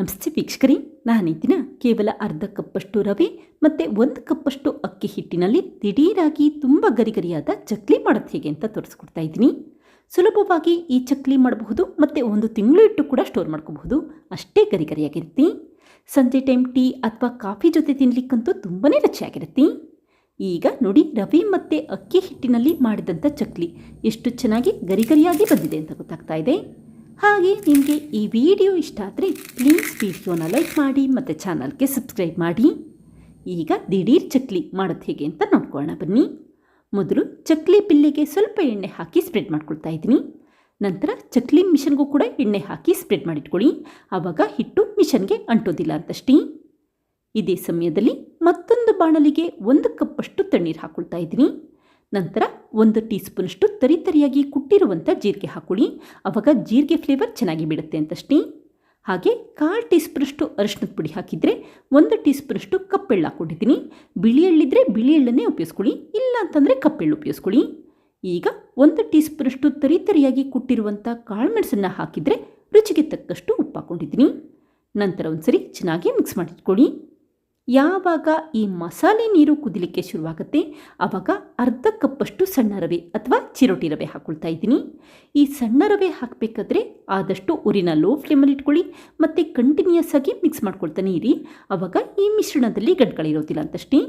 ನಮಸ್ತೆ ವೀಕ್ಷಕರೇ ನಾನು ದಿನ ಕೇವಲ ಅರ್ಧ ಕಪ್ಪಷ್ಟು ರವೆ ಮತ್ತು ಒಂದು ಕಪ್ಪಷ್ಟು ಅಕ್ಕಿ ಹಿಟ್ಟಿನಲ್ಲಿ ದಿಢೀರಾಗಿ ತುಂಬ ಗರಿಗರಿಯಾದ ಚಕ್ಲಿ ಮಾಡೋದು ಹೇಗೆ ಅಂತ ತೋರಿಸ್ಕೊಡ್ತಾ ಇದ್ದೀನಿ. ಸುಲಭವಾಗಿ ಈ ಚಕ್ಲಿ ಮಾಡಬಹುದು ಮತ್ತು ಒಂದು ತಿಂಗಳು ಇಟ್ಟು ಕೂಡ ಸ್ಟೋರ್ ಮಾಡ್ಕೋಬಹುದು. ಅಷ್ಟೇ ಗರಿಗರಿಯಾಗಿರುತ್ತೆ ಸಂಜೆ ಟೈಮ್ ಟೀ ಅಥವಾ ಕಾಫಿ ಜೊತೆ ತಿನ್ನಲಿಕ್ಕಂತೂ ತುಂಬಾ ರುಚಿಯಾಗಿರುತ್ತೆ. ಈಗ ನೋಡಿ ರವೆ ಮತ್ತು ಅಕ್ಕಿ ಹಿಟ್ಟಿನಲ್ಲಿ ಮಾಡಿದಂಥ ಚಕ್ಲಿ ಎಷ್ಟು ಚೆನ್ನಾಗಿ ಗರಿಗರಿಯಾಗಿ ಬಂದಿದೆ ಅಂತ ಗೊತ್ತಾಗ್ತಾ ಇದೆ. ಹಾಗೆ ನಿಮಗೆ ಈ ವಿಡಿಯೋ ಇಷ್ಟ ಆದರೆ ಪ್ಲೀಸ್ ವಿಡಿಯೋನ ಲೈಕ್ ಮಾಡಿ ಮತ್ತು ಚಾನಲ್ಗೆ ಸಬ್ಸ್ಕ್ರೈಬ್ ಮಾಡಿ. ಈಗ ದಿಢೀರ್ ಚಕ್ಲಿ ಮಾಡೋದು ಹೇಗೆ ಅಂತ ನೋಡ್ಕೊಳ್ಳೋಣ ಬನ್ನಿ. ಮೊದಲು ಚಕ್ಲಿ ಪಿಲ್ಲಿಗೆ ಸ್ವಲ್ಪ ಎಣ್ಣೆ ಹಾಕಿ ಸ್ಪ್ರೆಡ್ ಮಾಡ್ಕೊಳ್ತಾ ಇದ್ದೀನಿ. ನಂತರ ಚಕ್ಲಿ ಮಿಷನ್ಗೂ ಕೂಡ ಎಣ್ಣೆ ಹಾಕಿ ಸ್ಪ್ರೆಡ್ ಮಾಡಿಟ್ಕೊಳ್ಳಿ. ಆವಾಗ ಹಿಟ್ಟು ಮಿಷನ್ಗೆ ಅಂಟೋದಿಲ್ಲ ಅಂತಷ್ಟೇ. ಇದೇ ಸಮಯದಲ್ಲಿ ಮತ್ತೊಂದು ಬಾಣಲಿಗೆ ಒಂದು ಕಪ್ಪಷ್ಟು ತಣ್ಣೀರು ಹಾಕ್ಕೊಳ್ತಾ ಇದ್ದೀನಿ. ನಂತರ ಒಂದು ಟೀ ಸ್ಪೂನಷ್ಟು ತರಿತರಿಯಾಗಿ ಕುಟ್ಟಿರುವಂಥ ಜೀರಿಗೆ ಹಾಕೊಳ್ಳಿ. ಆವಾಗ ಜೀರಿಗೆ ಫ್ಲೇವರ್ ಚೆನ್ನಾಗಿ ಬಿಡುತ್ತೆ ಅಂತಷ್ಟೇ. ಹಾಗೆ ಕಾಲು ಟೀ ಸ್ಪೂನಷ್ಟು ಅರಿಶಿನದ ಪುಡಿ ಹಾಕಿದರೆ ಒಂದು ಟೀ ಸ್ಪೂನಷ್ಟು ಕಪ್ಪೆಳ್ಳು ಹಾಕ್ಕೊಂಡಿದ್ದೀನಿ. ಬಿಳಿ ಎಳ್ಳಿದ್ರೆ ಬಿಳಿ ಎಳ್ಳನ್ನೇ ಉಪಯೋಗಿಸ್ಕೊಳ್ಳಿ, ಇಲ್ಲ ಅಂತಂದರೆ ಕಪ್ಪೆಳ್ಳು ಉಪಯೋಗಿಸ್ಕೊಳ್ಳಿ. ಈಗ ಒಂದು ಟೀ ಸ್ಪೂನಷ್ಟು ತರಿತರಿಯಾಗಿ ಕುಟ್ಟಿರುವಂಥ ಕಾಳು ಮೆಣಸನ್ನು ಹಾಕಿದರೆ ರುಚಿಗೆ ತಕ್ಕಷ್ಟು ಉಪ್ಪು ಹಾಕ್ಕೊಂಡಿದ್ದೀನಿ. ನಂತರ ಒಂದ್ಸರಿ ಚೆನ್ನಾಗಿ ಮಿಕ್ಸ್ ಮಾಡಿಟ್ಕೊಳ್ಳಿ. ಯಾವಾಗ ಈ ಮಸಾಲೆ ನೀರು ಕುದಿಲಿಕ್ಕೆ ಶುರುವಾಗುತ್ತೆ ಆವಾಗ ಅರ್ಧ ಕಪ್ಪಷ್ಟು ಸಣ್ಣ ರವೆ ಅಥವಾ ಚಿರೋಟಿ ರವೆ ಹಾಕ್ಕೊಳ್ತಾ ಇದ್ದೀನಿ. ಈ ಸಣ್ಣ ರವೆ ಹಾಕಬೇಕಾದ್ರೆ ಆದಷ್ಟು ಉರಿನ ಲೋ ಫ್ಲೇಮಲ್ಲಿ ಇಟ್ಕೊಳ್ಳಿ, ಮತ್ತು ಕಂಟಿನ್ಯೂಸ್ ಆಗಿ ಮಿಕ್ಸ್ ಮಾಡ್ಕೊಳ್ತಾನೆ ಇರಿ. ಆವಾಗ ಈ ಮಿಶ್ರಣದಲ್ಲಿ ಗಡ್ಗಳಿರೋದಿಲ್ಲ ಅಂತಷ್ಟೇ.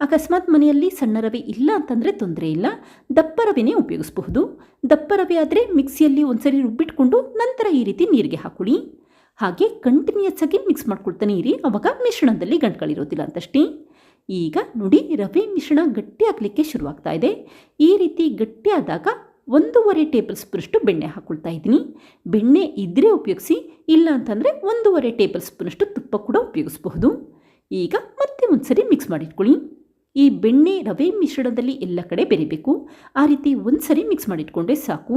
ಅಕಸ್ಮಾತ್ ಮನೆಯಲ್ಲಿ ಸಣ್ಣ ರವೆ ಇಲ್ಲ ಅಂತಂದರೆ ತೊಂದರೆ ಇಲ್ಲ. ದಪ್ಪ ರವೆನೇ ಉಪಯೋಗಿಸಬಹುದು. ದಪ್ಪ ರವೆ ಆದರೆ ಮಿಕ್ಸಿಯಲ್ಲಿ ಒಂದ್ಸರಿ ರುಬ್ಬಿಟ್ಕೊಂಡು ನಂತರ ಈ ರೀತಿ ನೀರಿಗೆ ಹಾಕೊಳ್ಳಿ. ಹಾಗೆ ಕಂಟಿನ್ಯೂಸ್ ಆಗಿ ಮಿಕ್ಸ್ ಮಾಡ್ಕೊಳ್ತಾನೆ ಇರಿ. ಅವಾಗ ಮಿಶ್ರಣದಲ್ಲಿ ಗಂಟುಗಳಿರೋದಿಲ್ಲ ಅಂತಷ್ಟೇ. ಈಗ ನೋಡಿ, ರವೆ ಮಿಶ್ರಣ ಗಟ್ಟಿ ಆಗಲಿಕ್ಕೆ ಶುರುವಾಗ್ತಾ ಇದೆ. ಈ ರೀತಿ ಗಟ್ಟಿ ಆದಾಗ ಒಂದೂವರೆ ಟೇಬಲ್ ಸ್ಪೂನಷ್ಟು ಬೆಣ್ಣೆ ಹಾಕ್ಕೊಳ್ತಾ ಇದ್ದೀನಿ. ಬೆಣ್ಣೆ ಇದ್ದರೆ ಉಪಯೋಗಿಸಿ, ಇಲ್ಲ ಅಂತಂದರೆ ಒಂದೂವರೆ ಟೇಬಲ್ ಸ್ಪೂನಷ್ಟು ತುಪ್ಪ ಕೂಡ ಉಪಯೋಗಿಸಬಹುದು. ಈಗ ಮತ್ತೆ ಒಂದ್ಸರಿ ಮಿಕ್ಸ್ ಮಾಡಿಟ್ಕೊಳ್ಳಿ. ಈ ಬೆಣ್ಣೆ, ರವೆ ಮಿಶ್ರಣದಲ್ಲಿ ಎಲ್ಲ ಕಡೆ ಬೆರಿಬೇಕು. ಆ ರೀತಿ ಒಂದ್ಸರಿ ಮಿಕ್ಸ್ ಮಾಡಿಟ್ಕೊಂಡ್ರೆ ಸಾಕು.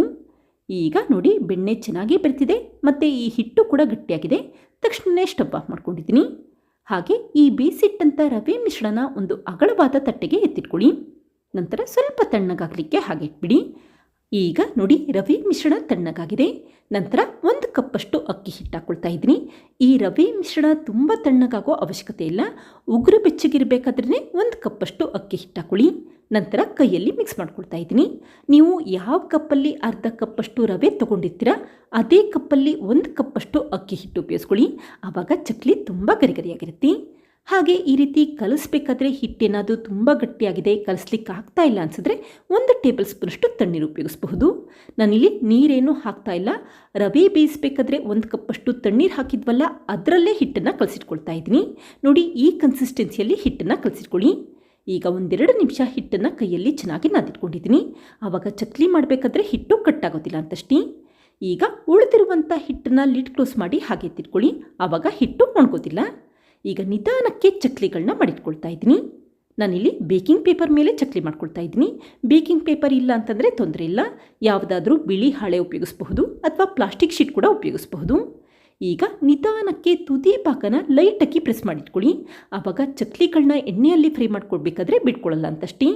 ಈಗ ನೋಡಿ ಬೆಣ್ಣೆ ಚೆನ್ನಾಗಿ ಬೆರೆತಿದೆ ಮತ್ತು ಈ ಹಿಟ್ಟು ಕೂಡ ಗಟ್ಟಿಯಾಗಿದೆ. ತಕ್ಷಣವೇ ಸ್ಟವ್ ಆಫ್ ಮಾಡ್ಕೊಂಡಿದ್ದೀನಿ. ಹಾಗೆ ಈ ಬೇಯಿಸಿಟ್ಟಂಥ ರವೆ ಮಿಶ್ರಣ ಒಂದು ಅಗಲವಾದ ತಟ್ಟೆಗೆ ಎತ್ತಿಟ್ಕೊಳ್ಳಿ. ನಂತರ ಸ್ವಲ್ಪ ತಣ್ಣಗಾಗಲಿಕ್ಕೆ ಹಾಗೆ ಇಟ್ಬಿಡಿ. ಈಗ ನೋಡಿ ರವೆ ಮಿಶ್ರಣ ತಣ್ಣಗಾಗಿದೆ. ನಂತರ ಒಂದು ಕಪ್ಪಷ್ಟು ಅಕ್ಕಿ ಹಿಟ್ಟು ಹಾಕ್ಕೊಳ್ತಾ ಇದ್ದೀನಿ. ಈ ರವೆ ಮಿಶ್ರಣ ತುಂಬ ತಣ್ಣಗಾಗೋ ಅವಶ್ಯಕತೆ ಇಲ್ಲ. ಉಗುರು ಬೆಚ್ಚಗಿರಬೇಕಾದ್ರೇ ಒಂದು ಕಪ್ಪಷ್ಟು ಅಕ್ಕಿ ಹಿಟ್ಟು ಹಾಕೊಳ್ಳಿ ನಂತರ ಕೈಯಲ್ಲಿ ಮಿಕ್ಸ್ ಮಾಡ್ಕೊಳ್ತಾ ಇದ್ದೀನಿ. ನೀವು ಯಾವ ಕಪ್ಪಲ್ಲಿ ಅರ್ಧ ಕಪ್ಪಷ್ಟು ರವೆ ತೊಗೊಂಡಿರ್ತೀರ, ಅದೇ ಕಪ್ಪಲ್ಲಿ ಒಂದು ಕಪ್ಪಷ್ಟು ಅಕ್ಕಿ ಹಿಟ್ಟು ಉಪಯೋಗಿಸ್ಕೊಳ್ಳಿ. ಆವಾಗ ಚಕ್ಲಿ ತುಂಬ ಗರಿಗರಿಯಾಗಿರುತ್ತೆ. ಹಾಗೆ ಈ ರೀತಿ ಕಲಿಸ್ಬೇಕಾದ್ರೆ ಹಿಟ್ಟೇನಾದರೂ ತುಂಬ ಗಟ್ಟಿಯಾಗಿದೆ, ಕಲಿಸ್ಲಿಕ್ಕೆ ಆಗ್ತಾ ಇಲ್ಲ ಅನಿಸಿದ್ರೆ ಒಂದು ಟೇಬಲ್ ಸ್ಪೂನಷ್ಟು ತಣ್ಣೀರು ಉಪಯೋಗಿಸಬಹುದು. ನಾನಿಲ್ಲಿ ನೀರೇನು ಹಾಕ್ತಾ ಇಲ್ಲ. ರವೆ ಬೇಯಿಸ್ಬೇಕಾದ್ರೆ ಒಂದು ಕಪ್ಪಷ್ಟು ತಣ್ಣೀರು ಹಾಕಿದ್ವಲ್ಲ, ಅದರಲ್ಲೇ ಹಿಟ್ಟನ್ನು ಕಲಸಿಟ್ಕೊಳ್ತಾ ಇದ್ದೀನಿ. ನೋಡಿ ಈ ಕನ್ಸಿಸ್ಟೆನ್ಸಿಯಲ್ಲಿ ಹಿಟ್ಟನ್ನು ಕಲಸಿಟ್ಕೊಳ್ಳಿ. ಈಗ ಒಂದೆರಡು ನಿಮಿಷ ಹಿಟ್ಟನ್ನು ಕೈಯಲ್ಲಿ ಚೆನ್ನಾಗಿ ನಾದಿಟ್ಕೊಂಡಿದ್ದೀನಿ. ಆವಾಗ ಚಕ್ಲಿ ಮಾಡಬೇಕಾದ್ರೆ ಹಿಟ್ಟು ಕಟ್ಟಾಗೋದಿಲ್ಲ ಅಂತಷ್ಟೇ. ಈಗ ಉಳಿದಿರುವಂಥ ಹಿಟ್ಟನ್ನು ಲಿಡ್ ಕ್ಲೋಸ್ ಮಾಡಿ ಹಾಗೆ ತಿಟ್ಕೊಳ್ಳಿ ಆವಾಗ ಹಿಟ್ಟು ಒಣಗೋದಿಲ್ಲ. ಈಗ ನಿಧಾನಕ್ಕೆ ಚಕ್ಲಿಗಳನ್ನ ಮಾಡಿಟ್ಕೊಳ್ತಾ ಇದ್ದೀನಿ. ನಾನಿಲ್ಲಿ ಬೇಕಿಂಗ್ ಪೇಪರ್ ಮೇಲೆ ಚಕ್ಲಿ ಮಾಡ್ಕೊಳ್ತಾ ಇದ್ದೀನಿ. ಬೇಕಿಂಗ್ ಪೇಪರ್ ಇಲ್ಲ ಅಂತಂದರೆ ತೊಂದರೆ ಇಲ್ಲ. ಯಾವುದಾದ್ರೂ ಬಿಳಿ ಹಾಳೆ ಉಪಯೋಗಿಸಬಹುದು ಅಥವಾ ಪ್ಲಾಸ್ಟಿಕ್ ಶೀಟ್ ಕೂಡ ಉಪಯೋಗಿಸಬಹುದು. ಈಗ ನಿಧಾನಕ್ಕೆ ತುದಿ ಪಾಕನ ಲೈಟಾಗಿ ಪ್ರೆಸ್ ಮಾಡಿಟ್ಕೊಳ್ಳಿ. ಆವಾಗ ಚಕ್ಲಿಗಳನ್ನ ಎಣ್ಣೆಯಲ್ಲಿ ಫ್ರೈ ಮಾಡ್ಕೊಡ್ಬೇಕಾದ್ರೆ ಬಿಟ್ಕೊಳ್ಳಲ್ಲ ಅಂತಷ್ಟೇ.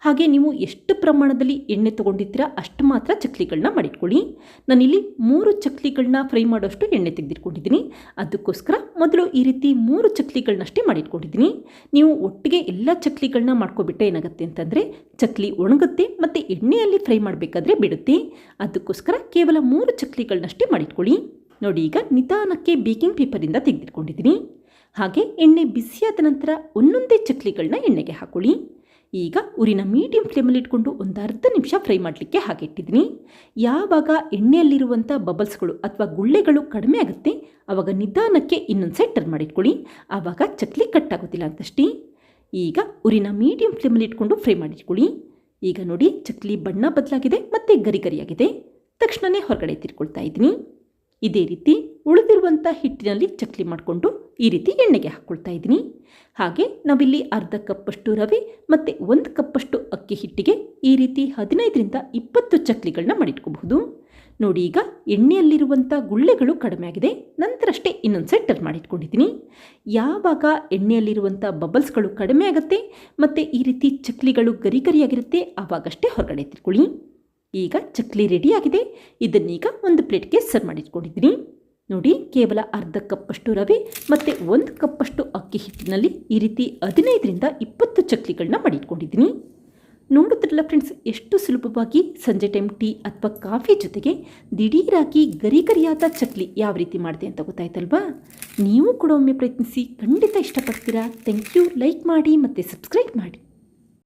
ಹಾಗೆ ನೀವು ಎಷ್ಟು ಪ್ರಮಾಣದಲ್ಲಿ ಎಣ್ಣೆ ತೊಗೊಂಡಿದ್ದೀರಾ ಅಷ್ಟು ಮಾತ್ರ ಚಕ್ಲಿಗಳನ್ನ ಮಾಡಿಟ್ಕೊಳ್ಳಿ. ನಾನಿಲ್ಲಿ ಮೂರು ಚಕ್ಲಿಗಳನ್ನ ಫ್ರೈ ಮಾಡೋಷ್ಟು ಎಣ್ಣೆ ತೆಗೆದಿಟ್ಕೊಂಡಿದ್ದೀನಿ. ಅದಕ್ಕೋಸ್ಕರ ಮೊದಲು ಈ ರೀತಿ ಮೂರು ಚಕ್ಲಿಗಳನ್ನಷ್ಟೇ ಮಾಡಿಟ್ಕೊಂಡಿದ್ದೀನಿ. ನೀವು ಒಟ್ಟಿಗೆ ಎಲ್ಲ ಚಕ್ಲಿಗಳನ್ನ ಮಾಡ್ಕೊಬಿಟ್ಟೆ ಏನಾಗುತ್ತೆ ಅಂತಂದರೆ ಚಕ್ಲಿ ಒಣಗುತ್ತೆ ಮತ್ತು ಎಣ್ಣೆಯಲ್ಲಿ ಫ್ರೈ ಮಾಡಬೇಕಾದ್ರೆ ಬಿಡುತ್ತೆ. ಅದಕ್ಕೋಸ್ಕರ ಕೇವಲ ಮೂರು ಚಕ್ಲಿಗಳನ್ನಷ್ಟೇ ಮಾಡಿಟ್ಕೊಳ್ಳಿ. ನೋಡಿ, ಈಗ ನಿಧಾನಕ್ಕೆ ಬೇಕಿಂಗ್ ಪೇಪರಿಂದ ತೆಗೆದಿಟ್ಕೊಂಡಿದ್ದೀನಿ. ಹಾಗೆ ಎಣ್ಣೆ ಬಿಸಿಯಾದ ನಂತರ ಒಂದೊಂದೇ ಚಕ್ಲಿಗಳನ್ನ ಎಣ್ಣೆಗೆ ಹಾಕೊಳ್ಳಿ. ಈಗ ಉರಿನ ಮೀಡಿಯಂ ಫ್ಲೇಮಲ್ಲಿ ಇಟ್ಕೊಂಡು ಒಂದು ಅರ್ಧ ನಿಮಿಷ ಫ್ರೈ ಮಾಡಲಿಕ್ಕೆ ಹಾಗೆ ಇಟ್ಟಿದ್ದೀನಿ. ಯಾವಾಗ ಎಣ್ಣೆಯಲ್ಲಿರುವಂಥ ಬಬಲ್ಸ್ಗಳು ಅಥವಾ ಗುಳ್ಳೆಗಳು ಕಡಿಮೆ ಆಗುತ್ತೆ ಆವಾಗ ನಿಧಾನಕ್ಕೆ ಇನ್ನೊಂದು ಸೈಡ್ ಟರ್ನ್ ಮಾಡಿಟ್ಕೊಳ್ಳಿ. ಆವಾಗ ಚಕ್ಲಿ ಕಟ್ ಆಗೋದಿಲ್ಲ ಅಂತಷ್ಟೇ. ಈಗ ಉರಿನ ಮೀಡಿಯಂ ಫ್ಲೇಮಲ್ಲಿ ಇಟ್ಕೊಂಡು ಫ್ರೈ ಮಾಡಿಟ್ಕೊಳ್ಳಿ. ಈಗ ನೋಡಿ, ಚಕ್ಲಿ ಬಣ್ಣ ಬದಲಾಗಿದೆ ಮತ್ತು ಗರಿ ಗರಿಯಾಗಿದೆ. ತಕ್ಷಣವೇ ಹೊರಗಡೆ ತಿರ್ಕೊಳ್ತಾ ಇದ್ದೀನಿ. ಇದೇ ರೀತಿ ಉಳಿದಿರುವಂಥ ಹಿಟ್ಟಿನಲ್ಲಿ ಚಕ್ಲಿ ಮಾಡಿಕೊಂಡು ಈ ರೀತಿ ಎಣ್ಣೆಗೆ ಹಾಕ್ಕೊಳ್ತಾ ಇದ್ದೀನಿ. ಹಾಗೆ ನಾವಿಲ್ಲಿ ಅರ್ಧ ಕಪ್ಪಷ್ಟು ರವೆ ಮತ್ತು ಒಂದು ಕಪ್ಪಷ್ಟು ಅಕ್ಕಿ ಹಿಟ್ಟಿಗೆ ಈ ರೀತಿ ಹದಿನೈದರಿಂದ ಇಪ್ಪತ್ತು ಚಕ್ಲಿಗಳನ್ನ ಮಾಡಿಟ್ಕೋಬಹುದು. ನೋಡಿ ಈಗ ಎಣ್ಣೆಯಲ್ಲಿರುವಂಥ ಗುಳ್ಳೆಗಳು ಕಡಿಮೆ ಆಗಿದೆ. ನಂತರಷ್ಟೇ ಇನ್ನೊಂದು ಸೆಟ್ ಟರ್ನ್ ಮಾಡಿಟ್ಕೊಂಡಿದ್ದೀನಿ. ಯಾವಾಗ ಎಣ್ಣೆಯಲ್ಲಿರುವಂಥ ಬಬಲ್ಸ್ಗಳು ಕಡಿಮೆ ಆಗುತ್ತೆ ಮತ್ತು ಈ ರೀತಿ ಚಕ್ಲಿಗಳು ಗರಿ ಗರಿಯಾಗಿರುತ್ತೆ, ಆವಾಗಷ್ಟೇ ಹೊರಗಡೆ ತಿರ್ಕೊಳ್ಳಿ ಈಗ ಚಕ್ಲಿ ರೆಡಿಯಾಗಿದೆ ಇದನ್ನೀಗ ಒಂದು ಪ್ಲೇಟ್ಗೆ ಸರ್ವ್ ಮಾಡಿಟ್ಕೊಂಡಿದ್ದೀನಿ. ನೋಡಿ, ಕೇವಲ ಅರ್ಧ ಕಪ್ಪಷ್ಟು ರವೆ ಮತ್ತು ಒಂದು ಕಪ್ಪಷ್ಟು ಅಕ್ಕಿ ಹಿಟ್ಟಿನಲ್ಲಿ ಈ ರೀತಿ ಹದಿನೈದರಿಂದ ಇಪ್ಪತ್ತು ಚಕ್ಲಿಗಳನ್ನ ಮಾಡಿಟ್ಕೊಂಡಿದ್ದೀನಿ. ನೋಡುತ್ತಿರಲ್ಲ ಫ್ರೆಂಡ್ಸ್ ಎಷ್ಟು ಸುಲಭವಾಗಿ ಸಂಜೆ ಟೈಮ್ ಟೀ ಅಥವಾ ಕಾಫಿ ಜೊತೆಗೆ ದಿಢೀರಾಗಿ ಗರಿ ಗರಿಯಾದ ಚಕ್ಲಿ ಯಾವ ರೀತಿ ಮಾಡಿದೆ ಅಂತ ಗೊತ್ತಾಯ್ತಲ್ವಾ? ನೀವು ಕೂಡ ಒಮ್ಮೆ ಪ್ರಯತ್ನಿಸಿ ಖಂಡಿತ ಇಷ್ಟಪಡ್ತೀರಾ? ಥ್ಯಾಂಕ್ ಯು ಲೈಕ್ ಮಾಡಿ ಮತ್ತು ಸಬ್ಸ್ಕ್ರೈಬ್ ಮಾಡಿ.